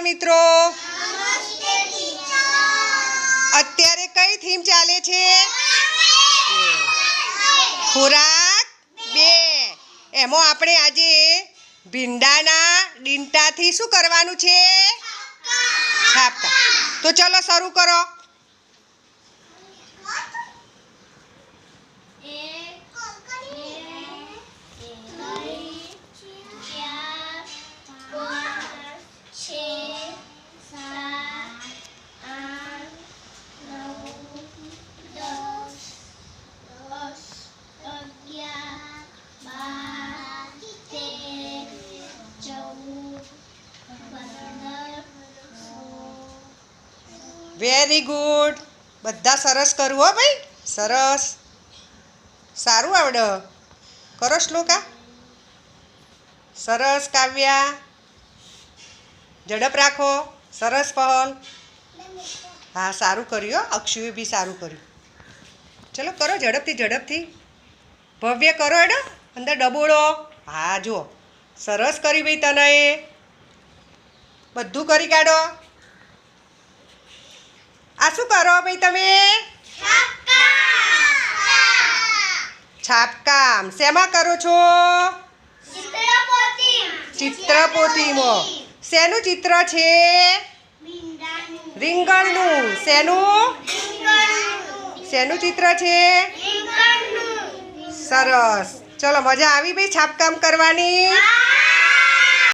નમસ્કાર મિત્રો. અત્યારે કઈ થીમ ચાલે છે? ખોરાક બે. એમાં આપણે આજે ભીંડાના ડીંટાથી શું કરવાનું છે? છાપતા તો ચલો શરૂ કરો. વેરી ગુડ બધા સરસ કરવું હો ભાઈ. સરસ. સારું આવડે. કરો શ્લોકા. સરસ, કાવ્યા. ઝડપ રાખો. સરસ પહલ. હા, સારું કર્યું અક્ષુએ બી સારું કર્યું. ચલો, કરો ઝડપથી ઝડપથી. ભવ્ય કરો એડો અંદર ડબોળો. હા, જુઓ. સરસ કરી ભાઈ તને બધું કરી કાઢો. આ શું કરો ભાઈ તમે? છાપકામ. શેમાં કરો છો? ચિત્રપોતીમાં શેનું ચિત્ર છે? રીંગણનું. શેનું? શેનું ચિત્ર છે? સરસ. ચલો મજા આવી ભાઈ છાપકામ કરવાની?